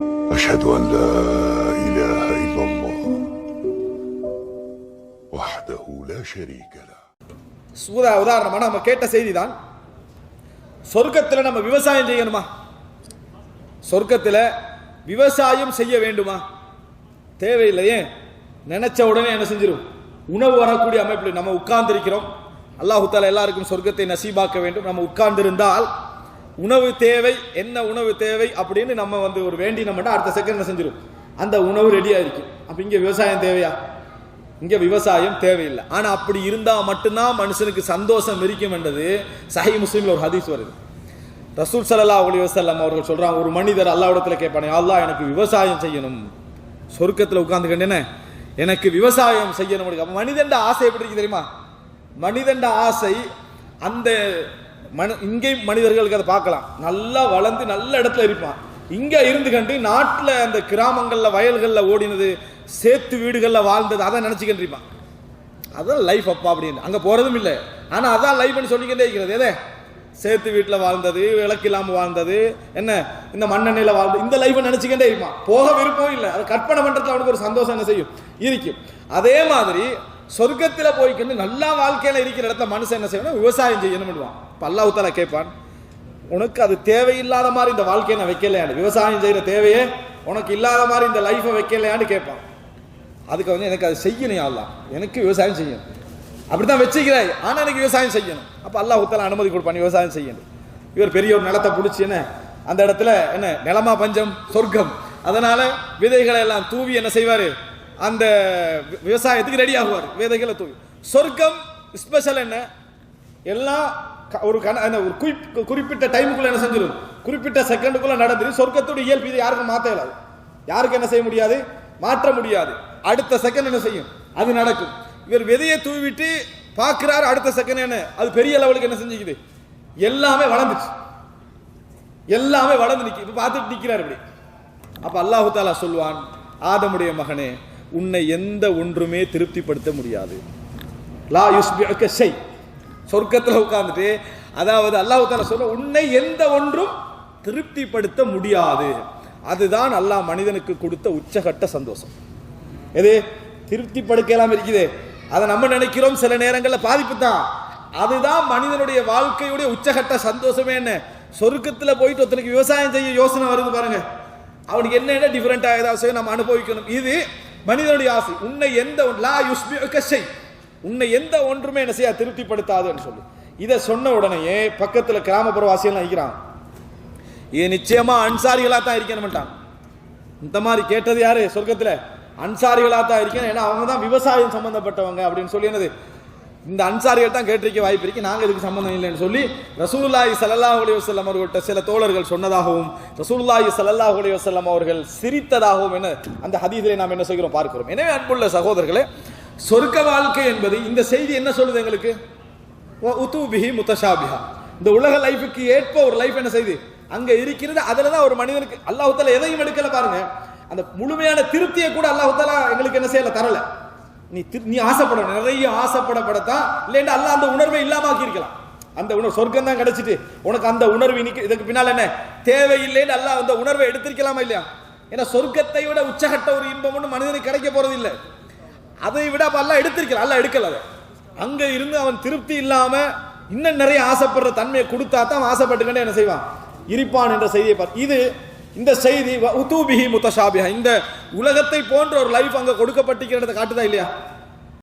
أشهد أن لا إله إلا الله وحده لا شريك له. சூதா உதாரணமாக நம்ம கேட்ட செய்தி தான் சொர்க்கத்தில் நம்ம விவசாயம் செய்யணுமா? சொர்க்கத்தில் விவசாயம் செய்ய வேண்டுமா? தேவையில்லையே நினைச்ச உடனே என்ன செஞ்சிடும் உணவு வரக்கூடிய அமைப்பில் நம்ம உட்கார்ந்திருக்கிறோம். அல்லாஹு தாலா எல்லாருக்கும் சொர்க்கத்தை நசீபாக்க வேண்டும். நம்ம உட்கார்ந்திருந்தால் உணவு தேவை என்ன உணவு தேவை அப்படின்னு நம்ம வந்து ஒரு வேண்டி நம்ம அடுத்த செகண்ட் செஞ்சிடும் அந்த உணவு ரெடியா இருக்கும் அப்ப இங்க விவசாயம் தேவையா? இங்க விவசாயம் தேவையில்லை. ஆனா அப்படி இருந்தா மட்டும்தான் மனுஷனுக்கு சந்தோஷம் இருக்கும் என்றது சஹி முஸ்லீம்ல ஒரு ஹதீஸ் வருது. ரசூல் ஸல்லல்லாஹு அலி வஸல்லம் அவர்கள் சொல்றாங்க ஒரு மனிதர் அல்லாஹ்விடத்துல கேட்பானே அல்லா எனக்கு விவசாயம் செய்யணும். சொர்க்கத்துல உட்கார்ந்துக்கிட்டேனே எனக்கு விவசாயம் செய்யணும். மனிதண்ட ஆசை எப்படி இருக்கு தெரியுமா? மனிதண்ட ஆசை அந்த மனு இங்கேயும் மனிதர்களுக்கு அதை பார்க்கலாம். நல்லா வளர்ந்து நல்ல இடத்துல இருப்பான். இங்கே இருந்து கண்டு நாட்டில் அந்த கிராமங்களில் வயல்களில் ஓடினது சேத்து வீடுகளில் வாழ்ந்தது அதை நினச்சிக்கிட்டு இருப்பான். அதான் லைஃப் அப்பா அப்படின்னு. அங்கே போகிறதும் இல்லை. ஆனால் அதான் லைஃப்னு சொல்லிக்கிட்டே இருக்கிறது. எதே? சேத்து வீட்டில் வாழ்ந்தது விளக்கு இல்லாமல் வாழ்ந்தது என்ன? இந்த மண்ணெண்ணையில் வாழ்ந்தது இந்த லைஃப்பை நினச்சிக்கிட்டே இருப்பான். போக விருப்பம் இல்லை. அதை கற்பனை பண்ணுறதுல அவனுக்கு ஒரு சந்தோஷம் என்ன செய்யும்? இருக்கும். அதே மாதிரி சொர்க்கத்தில் போய்க்கிட்டு நல்லா வாழ்க்கையில் இருக்கிற இடத்த மனுஷன் என்ன செய்யணும்? விவசாயம் செய்யணும் இப்போ அல்லாஹ் கேட்பான் உனக்கு அது தேவையில்லாத மாதிரி இந்த வாழ்க்கையை நான் வைக்கலையான்னு விவசாயம் செய்கிற தேவையே உனக்கு இல்லாத மாதிரி இந்த லைஃப்பை வைக்கலையான்னு கேட்பான் அதுக்கு வந்து எனக்கு அது செய்யணும் அல்லாஹ். எனக்கு விவசாயம் செய்யணும். அப்படிதான் வச்சுக்கிறாய் ஆனால் எனக்கு விவசாயம் செய்யணும். அப்போ அல்லா உத்தல அனுமதி கொடுப்பான் விவசாயம் செய்யணும். இவர் பெரிய ஒரு நிலத்தை பிடிச்சி என்ன அந்த இடத்துல என்ன நிலமா பஞ்சம் சொர்க்கம். அதனால விதைகளை எல்லாம் தூவி என்ன செய்வார்? அந்த விவசாயத்துக்கு ரெடி ஆகுவார். விதைகளை தூவி. சொர்க்கம் ஸ்பெஷல் என்ன? எல்லாம் ஒரு கண அந்த ஒரு குறிப் குறிப்பிட்ட டைமுக்குள்ள என்ன செஞ்சிடும் குறிப்பிட்ட செகண்டுக்குள்ள நடந்துடும் சொர்க்கத்தோட இயல்பு இது யாருக்கும் மாற்ற இயலாது யாருக்கு என்ன செய்ய முடியாது? மாற்ற முடியாது. அடுத்த செகண்ட் என்ன செய்யும்? அது நடக்கும். இவர் விதையை தூவிட்டு பார்க்கிறார் அடுத்த செகண்ட் என்ன? அது பெரிய லெவலுக்கு என்ன செஞ்சுக்குது? எல்லாமே வளர்ந்துச்சு. எல்லாமே வளர்ந்து நிற்கி இப்போ பார்த்துட்டு நிற்கிறார் இப்படி. அப்போ அல்லாஹு தாலா சொல்வான் ஆதமுடைய மகனே உன்னை எந்த ஒன்றுமே திருப்திப்படுத்த முடியாது. லா யூஸ் செய் சொர்க்கத்தில் உட்காந்துட்டு அதாவது அல்லாஹ் தாலா சொல்ல உன்னை எந்த ஒன்றும் திருப்திப்படுத்த முடியாது. அதுதான் அல்லாஹ் மனிதனுக்கு கொடுத்த உச்சகட்ட சந்தோஷம். எது? திருப்திப்படுக்கலாம் இருக்குது. அதை நம்ம நினைக்கிறோம் சில நேரங்களில் பாதிப்பு தான் அதுதான் மனிதனுடைய வாழ்க்கையுடைய உச்சகட்ட சந்தோஷமே என்ன? சொர்க்கத்தில் போயிட்டு ஒருத்தனுக்கு விவசாயம் செய்ய யோசனை வருது பாருங்க. அவனுக்கு என்ன டிஃப்ரெண்ட்டாக ஏதாவது செய்ய நம்ம அனுபவிக்கணும். இது மனிதனுடைய ஆசை. உன்னை எந்த லா யுஸ்மி செய் உன்னை எந்த ஒன்றுமே என்ன செய்ய திருப்திப்படுத்தாதுன்னு சொல்லி. இதை சொன்ன உடனேயே பக்கத்துல கிராமப்புற வாசியெல்லாம் நிற்கிறான் இது நிச்சயமா அன்சாரிகளா தான் இருக்கணும்ட்டான். இந்த மாதிரி கேட்டது யாரு? சொர்க்கத்துல. அன்சாரிகளாக தான் இருக்கணும். ஏன்னா அவங்க தான் விவசாயம் சம்பந்தப்பட்டவங்க அப்படின்னு சொல்லி என்னது? இந்த அன்சாரிகள் தான் கேட்டிருக்க வாய்ப்பு இருக்கு. நாங்கள் இதுக்கு சம்பந்தம் இல்லைன்னு சொல்லி ரசூலுல்லாஹி சல்லாஹ் அலைஹி வஸல்லம் அவர்கள்ட்ட சில தோழர்கள் சொன்னதாகவும் ரசூலுல்லாஹி சல்லாஹ் அலைஹி வஸல்லம் அவர்கள் சிரித்ததாகவும் என்ன அந்த ஹதீஸிலே நாம் என்ன செய்கிறோம் பார்க்கிறோம். எனவே அன்புள்ள சகோதரர்களே சொர்க்க வாழ்க்கை என்பது இந்த செய்தி என்ன சொல்லுது எங்களுக்கு? உத்துபிஹி முத்தஷாபிஹா இந்த உலக லைஃபுக்கு ஏற்ப ஒரு லைஃப் என்ன செய்து? அங்க இருக்கிறது அதுல தான் ஒரு மனிதனுக்கு அல்லாஹுத்தால எதையும் எடுக்கல பாருங்க. அந்த முழுமையான திருப்தியை கூட அல்லாஹ் எங்களுக்கு என்ன செய்யல தரல. நீ திரு- நீ ஆசைப்படணும் நிறைய ஆசைப்படப்படத்தான் இல்லைன்னா அல்லாஹ் அந்த உணர்வை இல்லாமக்கி இருக்கலாம் அந்த உணர்வு சொர்க்கம் தான் கிடைச்சிட்டு உனக்கு அந்த உணர்வு இன்னைக்கு இதுக்கு பின்னால் என்ன? தேவையில்லைன்னு அல்லாஹ் அந்த உணர்வை எடுத்திருக்கலாமா இல்லையா? ஏன்னா சொர்க்கத்தை விட உச்சகட்ட ஒரு இன்பம் ஒன்று மனிதனுக்கு கிடைக்க போறது இல்லை அதை விட அப்போ எல்லாம் எடுத்திருக்கல எல்லாம் எடுக்கல அதை. அங்கே இருந்து அவன் திருப்தி இல்லாமல் இன்னும் நிறைய ஆசைப்படுற தன்மையை கொடுத்தா தான் அவன் ஆசைப்பட்டுக்கிட்டே என்ன செய்வான்? இருப்பான் என்ற செய்தியை பார்த்து இது இந்த செய்தி உத்தூபிஹி முத்தஷாபிஹா. இந்த உலகத்தை போன்ற ஒரு லைஃப் அங்கே கொடுக்கப்பட்டிருக்கிறத காட்டுதா இல்லையா?